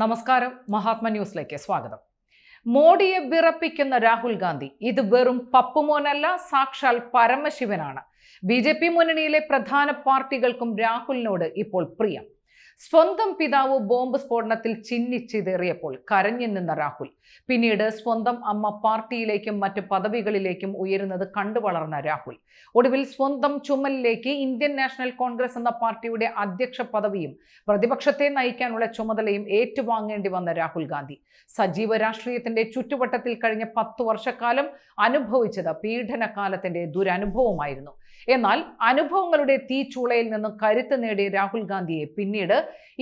നമസ്കാരം. മഹാത്മ ന്യൂസിലേക്ക് സ്വാഗതം. മോഡിയെ വിറപ്പിക്കുന്ന രാഹുൽ ഗാന്ധി ഇത് വെറും പപ്പുമോനല്ല സാക്ഷാൽ പരമശിവനാണ്. ബി ജെ പി മുന്നണിയിലെ പ്രധാന പാർട്ടികൾക്കും രാഹുലിനോട് ഇപ്പോൾ പ്രിയം. സ്വന്തം പിതാവ് ബോംബ് സ്ഫോടനത്തിൽ ചിന്നിച്ചിതേറിയപ്പോൾ കരഞ്ഞു നിന്ന രാഹുൽ. പിന്നീട് സ്വന്തം അമ്മ പാർട്ടിയിലേക്കും മറ്റ് പദവികളിലേക്കും ഉയരുന്നത് കണ്ടുവളർന്ന രാഹുൽ. ഒടുവിൽ സ്വന്തം ചുമലിലേക്ക് ഇന്ത്യൻ നാഷണൽ കോൺഗ്രസ് എന്ന പാർട്ടിയുടെ അധ്യക്ഷ പദവിയും പ്രതിപക്ഷത്തെ നയിക്കാനുള്ള ചുമതലയും ഏറ്റുവാങ്ങേണ്ടി വന്ന രാഹുൽ ഗാന്ധി. സജീവ രാഷ്ട്രീയത്തിന്റെ ചുറ്റുവട്ടത്തിൽ കഴിഞ്ഞ പത്തു വർഷക്കാലം അനുഭവിച്ചത് പീഡനകാലത്തിന്റെ ദുരനുഭവമായിരുന്നു. എന്നാൽ അനുഭവങ്ങളുടെ തീച്ചൂളയിൽ നിന്നും കരുത്ത് നേടിയ രാഹുൽ ഗാന്ധിയെ പിന്നീട്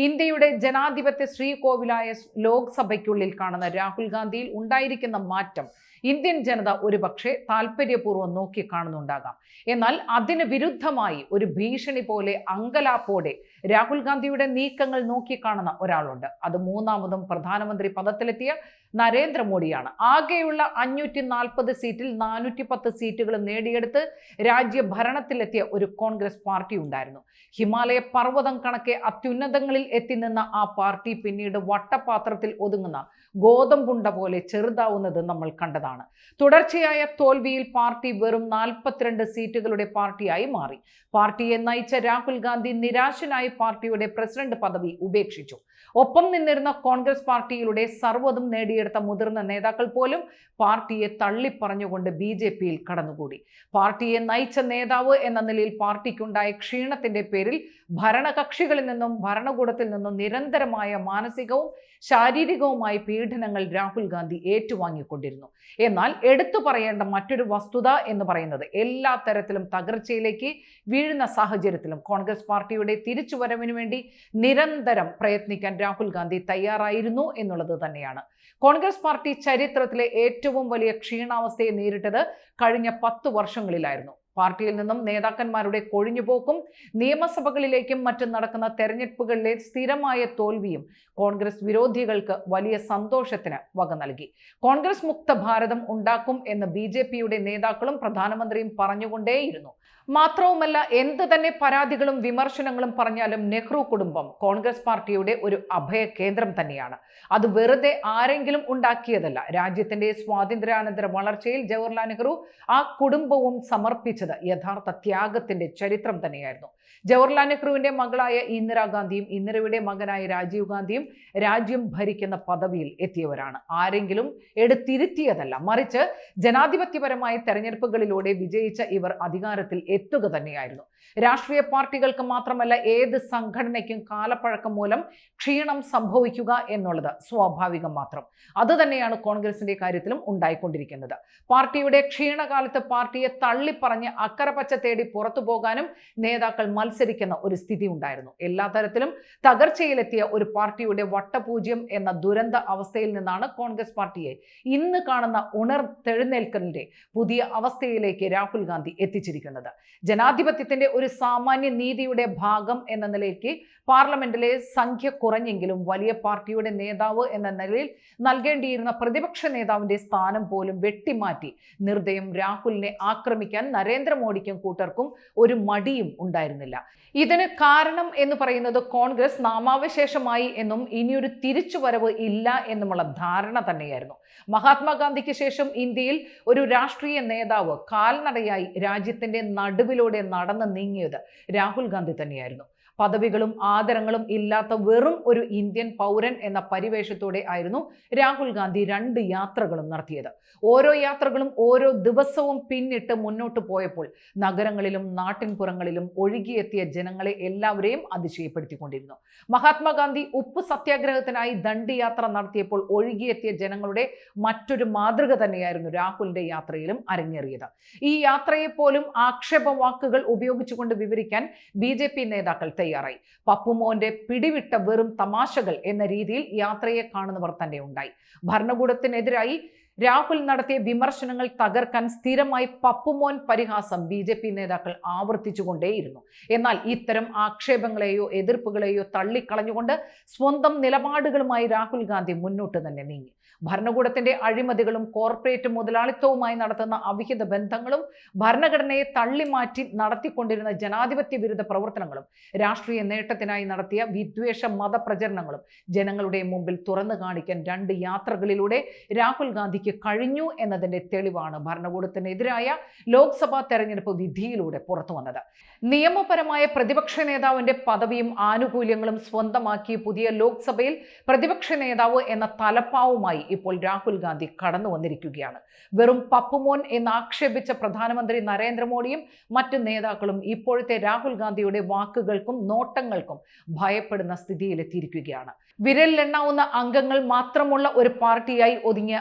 ഇന്ത്യയുടെ ജനാധിപത്യ ശ്രീകോവിലായ ലോക്സഭയ്ക്കുള്ളിൽ കാണുന്ന രാഹുൽ ഗാന്ധിയിൽ ഉണ്ടായിരിക്കുന്ന മാറ്റം ഇന്ത്യൻ ജനത ഒരുപക്ഷെ താല്പര്യപൂർവം നോക്കി കാണുന്നുണ്ടാകാം. എന്നാൽ അതിന് വിരുദ്ധമായി ഒരു ഭീഷണി പോലെ അങ്കലാപ്പോടെ രാഹുൽ ഗാന്ധിയുടെ നീക്കങ്ങൾ നോക്കി കാണുന്ന ഒരാളുണ്ട്. അത് മൂന്നാമതും പ്രധാനമന്ത്രി പദത്തിലെത്തിയ നരേന്ദ്രമോദിയാണ്. ആകെയുള്ള അഞ്ഞൂറ്റി നാൽപ്പത് സീറ്റിൽ നാനൂറ്റി പത്ത് സീറ്റുകൾ നേടിയെടുത്ത് രാജ്യഭരണത്തിലെത്തിയ ഒരു കോൺഗ്രസ് പാർട്ടി ഉണ്ടായിരുന്നു. ഹിമാലയ പർവതം കണക്കെ അത്യുന്നതങ്ങളിൽ എത്തി നിന്ന ആ പാർട്ടി പിന്നീട് വട്ടപാത്രത്തിൽ ഒതുങ്ങുന്ന ഗോതമ്പുണ്ട പോലെ ചെറുതാവുന്നത് നമ്മൾ കണ്ടതാണ്. തുടർച്ചയായ തോൽവിയിൽ പാർട്ടി വെറും നാൽപ്പത്തിരണ്ട് സീറ്റുകളുടെ പാർട്ടിയായി മാറി. പാർട്ടിയെ നയിച്ച രാഹുൽ ഗാന്ധി നിരാശനായി പാർട്ടിയുടെ പ്രസിഡന്റ് പദവി ഉപേക്ഷിച്ചു. ഒപ്പം നിന്നിരുന്ന കോൺഗ്രസ് പാർട്ടിയിലൂടെ സർവതും നേടിയെടുത്ത മുതിർന്ന നേതാക്കൾ പോലും പാർട്ടിയെ തള്ളിപ്പറഞ്ഞുകൊണ്ട് ബി ജെ പിയിൽ കടന്നുകൂടി. പാർട്ടിയെ നയിച്ച നേതാവ് എന്ന നിലയിൽ പാർട്ടിക്കുണ്ടായ ക്ഷീണത്തിന്റെ പേരിൽ ഭരണകക്ഷികളിൽ നിന്നും ഭരണകൂടത്തിൽ നിന്നും നിരന്തരമായ മാനസികവും ശാരീരികവുമായ പീഡനങ്ങൾ രാഹുൽ ഗാന്ധി ഏറ്റുവാങ്ങിക്കൊണ്ടിരുന്നു. എന്നാൽ എടുത്തു പറയേണ്ട മറ്റൊരു വസ്തുത എന്ന് പറയുന്നത് എല്ലാ തരത്തിലും തകർച്ചയിലേക്ക് വീഴുന്ന സാഹചര്യത്തിലും കോൺഗ്രസ് പാർട്ടിയുടെ തിരിച്ചുവരവിന് വേണ്ടി നിരന്തരം പ്രയത്നിക്കാൻ രാഹുൽ ഗാന്ധി തയ്യാറായിരുന്നു എന്നുള്ളത് തന്നെയാണ്. കോൺഗ്രസ് പാർട്ടി ചരിത്രത്തിലെ ഏറ്റവും വലിയ ക്ഷീണാവസ്ഥയെ നേരിട്ടത് കഴിഞ്ഞ പത്ത് വർഷങ്ങളിലായിരുന്നു. പാർട്ടിയിൽ നിന്നും നേതാക്കന്മാരുടെ കൊഴിഞ്ഞുപോക്കും നിയമസഭകളിലേക്കും മറ്റും നടക്കുന്ന തെരഞ്ഞെടുപ്പുകളിലെ സ്ഥിരമായ തോൽവിയും കോൺഗ്രസ് വിരോധികൾക്ക് വലിയ സന്തോഷത്തിന് വക നൽകി. കോൺഗ്രസ് മുക്ത ഭാരതം ഉണ്ടാക്കും എന്ന് ബി നേതാക്കളും പ്രധാനമന്ത്രിയും പറഞ്ഞുകൊണ്ടേയിരുന്നു. മാത്രവുമല്ല എന്ത് തന്നെ പരാതികളും വിമർശനങ്ങളും പറഞ്ഞാലും നെഹ്റു കുടുംബം കോൺഗ്രസ് പാർട്ടിയുടെ ഒരു അഭയ കേന്ദ്രം തന്നെയാണ്. അത് വെറുതെ ആരെങ്കിലും ഉണ്ടാക്കിയതല്ല. രാജ്യത്തിന്റെ സ്വാതന്ത്ര്യാനന്തര വളർച്ചയിൽ ജവഹർലാൽ നെഹ്റു ആ കുടുംബവും സമർപ്പിച്ചത് യഥാർത്ഥ ത്യാഗത്തിന്റെ ചരിത്രം തന്നെയായിരുന്നു. ജവഹർലാൽ നെഹ്റുവിന്റെ മകളായ ഇന്ദിരാഗാന്ധിയും ഇന്ദിരയുടെ മകനായ രാജീവ് ഗാന്ധിയും രാജ്യം ഭരിക്കുന്ന പദവിയിൽ എത്തിയവരാണ്. ആരെങ്കിലും എടുത്തിരുത്തിയതല്ല. മറിച്ച് ജനാധിപത്യപരമായ തെരഞ്ഞെടുപ്പുകളിലൂടെ വിജയിച്ച ഇവർ അധികാരത്തിൽ എത്തുക തന്നെയായിരുന്നു. രാഷ്ട്രീയ പാർട്ടികൾക്ക് മാത്രമല്ല ഏത് സംഘടനയ്ക്കും കാലപ്പഴക്കം മൂലം ക്ഷീണം സംഭവിക്കുക എന്നുള്ളത് സ്വാഭാവികം മാത്രം. അതുതന്നെയാണ് കോൺഗ്രസിന്റെ കാര്യത്തിലും ഉണ്ടായിക്കൊണ്ടിരിക്കുന്നത്. പാർട്ടിയുടെ ക്ഷീണകാലത്ത് പാർട്ടിയെ തള്ളിപ്പറഞ്ഞ് അക്കരപ്പച്ച തേടി പുറത്തു പോകാനും നേതാക്കൾ മത്സരിക്കുന്ന ഒരു സ്ഥിതി ഉണ്ടായിരുന്നു. എല്ലാ തരത്തിലും തകർച്ചയിലെത്തിയ ഒരു പാർട്ടിയുടെ വട്ടപൂജ്യം എന്ന ദുരന്ത അവസ്ഥയിൽ നിന്നാണ് കോൺഗ്രസ് പാർട്ടിയെ ഇന്ന് കാണുന്ന ഉണർ ഉണർത്തെഴുന്നേൽക്കലിന്റെ പുതിയ അവസ്ഥയിലേക്ക് രാഹുൽ ഗാന്ധി എത്തിച്ചിരിക്കുന്നത്. ജനാധിപത്യത്തിന്റെ ഒരു സാമാന്യ നീതിയുടെ ഭാഗം എന്ന നിലയ്ക്ക് പാർലമെന്റിലെ സംഖ്യ കുറഞ്ഞെങ്കിലും വലിയ പാർട്ടിയുടെ നേതാവ് എന്ന നിലയിൽ നൽകേണ്ടിയിരുന്ന പ്രതിപക്ഷ നേതാവിന്റെ സ്ഥാനം പോലും വെട്ടിമാറ്റി നിർദ്ദയം രാഹുലിനെ ആക്രമിക്കാൻ നരേന്ദ്രമോദിക്കും കൂട്ടർക്കും ഒരു മടിയും ഉണ്ടായിരുന്നില്ല. ഇതിന് കാരണം എന്ന് പറയുന്നത് കോൺഗ്രസ് നാമാവശേഷമായി എന്നും ഇനിയൊരു തിരിച്ചുവരവ് ഇല്ല എന്നുമുള്ള ധാരണ തന്നെയായിരുന്നു. മഹാത്മാഗാന്ധിക്ക് ശേഷം ഇന്ത്യയിൽ ഒരു രാഷ്ട്രീയ നേതാവ് കാൽനടയായി രാജ്യത്തിന്റെ നടുവിലൂടെ നടന്ന് നീങ്ങിയത് രാഹുൽ ഗാന്ധി തന്നെയായിരുന്നു. പദവികളും ആദരങ്ങളും ഇല്ലാത്ത വെറും ഒരു ഇന്ത്യൻ പൗരൻ എന്ന പരിവേഷത്തോടെ ആയിരുന്നു രാഹുൽ ഗാന്ധി രണ്ട് യാത്രകളും നടത്തിയത്. ഓരോ യാത്രകളും ഓരോ ദിവസവും പിന്നിട്ട് മുന്നോട്ട് പോയപ്പോൾ നഗരങ്ങളിലും നാട്ടിൻപുറങ്ങളിലും ഒഴുകിയെത്തിയ ജനങ്ങളെ എല്ലാവരെയും അതിശയപ്പെടുത്തിക്കൊണ്ടിരുന്നു. മഹാത്മാഗാന്ധി ഉപ്പ് സത്യാഗ്രഹത്തിനായി ദണ്ഡി യാത്ര നടത്തിയപ്പോൾ ഒഴുകിയെത്തിയ ജനങ്ങളുടെ മറ്റൊരു മാതൃക തന്നെയായിരുന്നു രാഹുലിന്റെ യാത്രയിലും അരങ്ങേറിയത്. ഈ യാത്രയെ പോലും ആക്ഷേപ വാക്കുകൾ ഉപയോഗിച്ചുകൊണ്ട് വിവരിക്കാൻ ബി നേതാക്കൾ തയ്യാറായി. പപ്പുമോന്റെ പിടിവിട്ട വെറും തമാശകൾ എന്ന രീതിയിൽ യാത്രയെ കാണുന്നവർ തന്നെ ഉണ്ടായി ഭരണകൂടത്തിനെതിരായി രാഹുൽ നടത്തിയ വിമർശനങ്ങൾ തകർക്കാൻ സ്ഥിരമായി പപ്പുമോൻ പരിഹാസം ബി ജെ പി നേതാക്കൾ ആവർത്തിച്ചുകൊണ്ടേയിരുന്നു. എന്നാൽ ഇത്തരം ആക്ഷേപങ്ങളെയോ എതിർപ്പുകളെയോ തള്ളിക്കളഞ്ഞുകൊണ്ട് സ്വന്തം നിലപാടുകളുമായി രാഹുൽ ഗാന്ധി മുന്നോട്ട് തന്നെ നീങ്ങി. ഭരണകൂടത്തിന്റെ അഴിമതികളും കോർപ്പറേറ്റ് മുതലാളിത്തവുമായി നടത്തുന്ന അവിഹിത ബന്ധങ്ങളും ഭരണഘടനയെ തള്ളിമാറ്റി നടത്തിക്കൊണ്ടിരുന്ന ജനാധിപത്യ വിരുദ്ധ പ്രവർത്തനങ്ങളും രാഷ്ട്രീയ നേട്ടത്തിനായി നടത്തിയ വിദ്വേഷ മതപ്രചരണങ്ങളും ജനങ്ങളുടെ മുമ്പിൽ തുറന്നു കാണിക്കാൻ രണ്ട് യാത്രകളിലൂടെ രാഹുൽ ഗാന്ധിക്ക് കഴിഞ്ഞു എന്നതിന്റെ തെളിവാണ് ഭരണകൂടത്തിനെതിരായ ലോക്സഭാ തെരഞ്ഞെടുപ്പ് വിധിയിലൂടെ പുറത്തു വന്നത്. നിയമപരമായ പ്രതിപക്ഷ നേതാവിന്റെ പദവിയും ആനുകൂല്യങ്ങളും സ്വന്തമാക്കി പുതിയ ലോക്സഭയിൽ പ്രതിപക്ഷ നേതാവ് എന്ന തലപ്പാവുമായി ഇപ്പോൾ രാഹുൽ ഗാന്ധി കടന്നു വന്നിരിക്കുകയാണ്. വെറും പപ്പുമോൻ എന്ന് ആക്ഷേപിച്ച പ്രധാനമന്ത്രി നരേന്ദ്രമോദിയും മറ്റു നേതാക്കളും ഇപ്പോഴത്തെ രാഹുൽ ഗാന്ധിയുടെ വാക്കുകൾക്കും നോട്ടങ്ങൾക്കും ഭയപ്പെടുന്ന സ്ഥിതിയിലെത്തിയിരിക്കുകയാണ്. വിരലിലെണ്ണാവുന്ന അംഗങ്ങൾ മാത്രമുള്ള ഒരു പാർട്ടിയായി ഒതുങ്ങിയ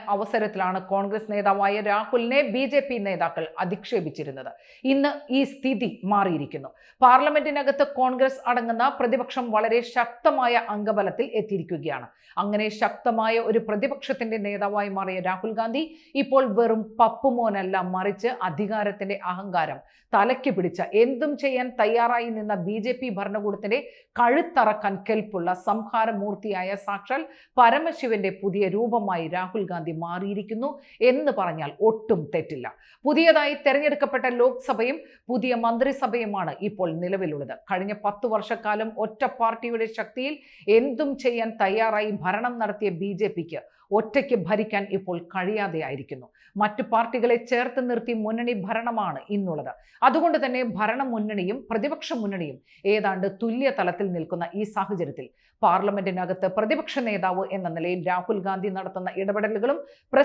അവസരത്തിലാണ് കോൺഗ്രസ് നേതാവായ രാഹുലിനെ ബി ജെ പി നേതാക്കൾ അധിക്ഷേപിച്ചിരുന്നത്. ഇന്ന് ഈ സ്ഥിതി മാറിയിരിക്കുന്നു. പാർലമെന്റിനകത്ത് കോൺഗ്രസ് അടങ്ങുന്ന പ്രതിപക്ഷം വളരെ ശക്തമായ അംഗബലത്തിൽ എത്തിയിരിക്കുകയാണ്. അങ്ങനെ ശക്തമായ ഒരു പ്രതിപക്ഷത്തിന്റെ നേതാവായി മാറിയ രാഹുൽ ഗാന്ധി ഇപ്പോൾ വെറും പപ്പുമോനല്ല മറിച്ച് അധികാരത്തിന്റെ അഹങ്കാരം തലയ്ക്ക് പിടിച്ച എന്തും ചെയ്യാൻ തയ്യാറായി നിന്ന ബി ജെ പി ഭരണകൂടത്തിന്റെ കഴുത്തറക്കാൻ കെൽപ്പുള്ള സംഹാരമൂർത്തിയായ സാക്ഷാൽ പരമശിവന്റെ പുതിയ രൂപമായി രാഹുൽ ഗാന്ധി മാറിയിരിക്കുന്നു എന്ന് പറഞ്ഞാൽ ഒട്ടും തെറ്റില്ല. പുതിയതായി തെരഞ്ഞെടുക്കപ്പെട്ട ലോക്സഭയും പുതിയ മന്ത്രിസഭയുമാണ് ഇപ്പോൾ നിലവിലുള്ളത്. കഴിഞ്ഞ പത്തു വർഷക്കാലം ഒറ്റ പാർട്ടിയുടെ ശക്തിയിൽ എന്തും ചെയ്യാൻ തയ്യാറായി ഭരണം നടത്തിയ ബി ജെ പിക്ക് ഒറ്റയ്ക്ക് ഭരിക്കാൻ ഇപ്പോൾ കഴിയാതെയായിരിക്കുന്നു മറ്റു പാർട്ടികളെ ചേർത്ത് നിർത്തി മുന്നണി ഭരണമാണ് ഇന്നുള്ളത്. അതുകൊണ്ട് തന്നെ ഭരണ മുന്നണിയും പ്രതിപക്ഷ മുന്നണിയും ഏതാണ്ട് തുല്യ തലത്തിൽ നിൽക്കുന്ന ഈ സാഹചര്യത്തിൽ പാർലമെന്റിനകത്ത് പ്രതിപക്ഷ നേതാവ് എന്ന നിലയിൽ രാഹുൽ ഗാന്ധി നടത്തുന്ന ഇടപെടലുകളും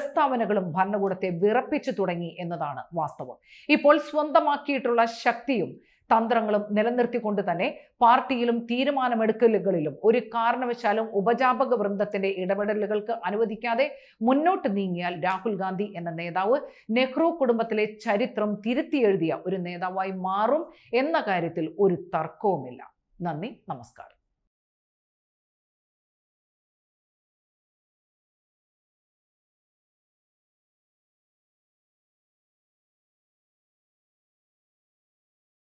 പ്രസ്താവനകളും ഭരണകൂടത്തെ വിറപ്പിച്ചു തുടങ്ങി എന്നതാണ് വാസ്തവം. ഇപ്പോൾ സ്വന്തമാക്കിയിട്ടുള്ള ശക്തിയും തന്ത്രങ്ങളും നിലനിർത്തിക്കൊണ്ട് തന്നെ പാർട്ടിയിലും തീരുമാനമെടുക്കലുകളിലും ഒരു കാരണവശാലും ഉപജാപക വൃന്ദത്തിന്റെ ഇടപെടലുകൾക്ക് അനുവദിക്കാതെ മുന്നോട്ട് നീങ്ങിയാൽ രാഹുൽ ഗാന്ധി എന്ന നേതാവ് നെഹ്റു കുടുംബത്തിലെ ചരിത്രം തിരുത്തിയെഴുതിയ ഒരു നേതാവായി മാറും എന്ന കാര്യത്തിൽ ഒരു തർക്കവുമില്ല. നന്ദി നമസ്കാരം.